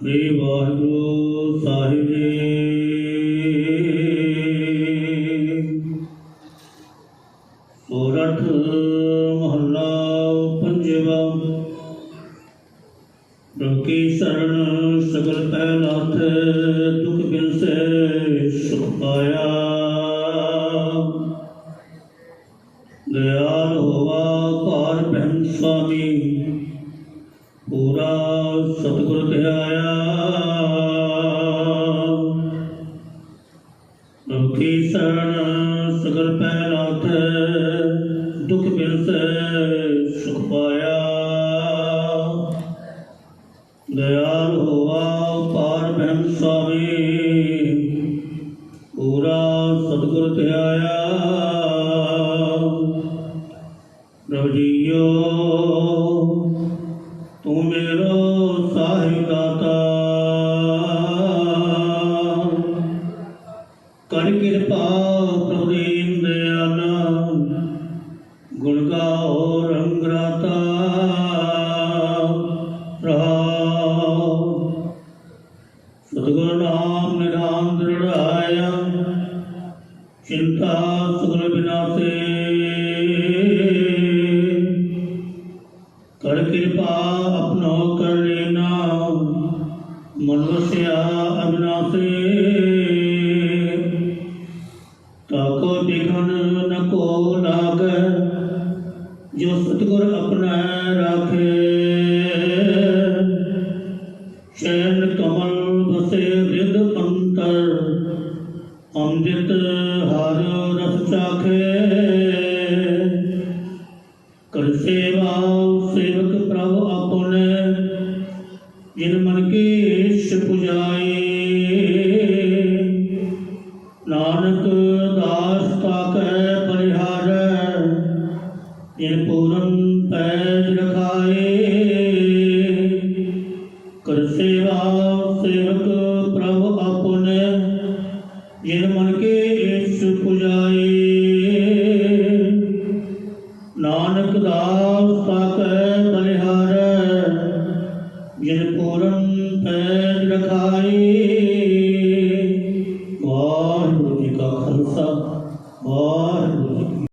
ਸ੍ਰੀ ਵਾਹਿਗੁਰੂ ਸਾਹਿਬ ਜੀ ਸੋਰਠ ਮਹੱਲਾ ਪੰਜਵਾ ਪ੍ਰਭੂ ਕੀ ਸ਼ਰਨ ਸਗਲ ਪੈ ਨਾਥ ਦੁਖ ਬਿਨਸੇ ਸੁਖ ਪਾਇਆ ਦਇਆਲ ਹੋਵਾ ਘਰ ਬਹਿਨ ਸੁਆਮੀ ਪੂਰਾ ਸਤਿਗੁਰ ਤੇ ਆਇਆ ਪ੍ਰਭੂ ਕੀ ਸ਼ਰਨ ਸਗਲ ਪੈ ਨਾਥ ਦੁਖ ਬਿਨਸੇ ਸੁਖ ਪਾਇਆ। ਦਇਆਲ ਹੋਵਾ ਪਾਰ ਬ੍ਰਹਮ ਸੁਆਮੀ, ਪੂਰਾ ਸਤਿਗੁਰ ਤੇ ਆਇਆ ਪ੍ਰਭੂ ਜੀਓ ਤੂੰ ਮੇਰਾ ਸਾਹਿਬ ਦਾਤਾ। ਕਰ ਕਿਰਪਾ ਪ੍ਰਭੂ ਦਿਆਲਾ ਗੁਣ ਗਾਓ ਰੰਗ ਰਾਤਾ। ਰਹਾਉ ਸਤਿਗੁਰ ਨਾਮ ਨਿਧਾਨ ਦ੍ਰਿੜਾਇਆ, ਚਿੰਤਾ ਕਰ ਕਿਰਪਾ ਆਪਣੋ ਕਰ ਲੈਨਾ ਮਨ ਵਸਿਆ ਅਬਿਨਾਸੇ। ਤਾਕੋ ਬਿਖਨ ਨ ਕੋ ਲਾਗੈ, ਜੋ ਸਤਿਗੁਰ ਆਪਣਾ ਰਾਖੇ। ਸ਼ੈਨ ਕਮਲ ਬਸੇ ਰਿਦ ਅੰਤਰ ਅੰਮ੍ਰਿਤ ਹਰ ਰਸ ਚਾਖੇ। ਕਰ ਸੇਵਾ ਕਰ ਸੇਵਾ, ਸੇਵਕ ਪ੍ਰਭ ਆਪਨੇ, ਜਿਨ ਮਨ ਕੇ ਇਸ ਪੁਜਾਏ। ਨਾਨਕ ਦਾਸ ਸਾਕੈ ਬਲਿਹਾਰ ਜਿਨ ਪੂਰਨ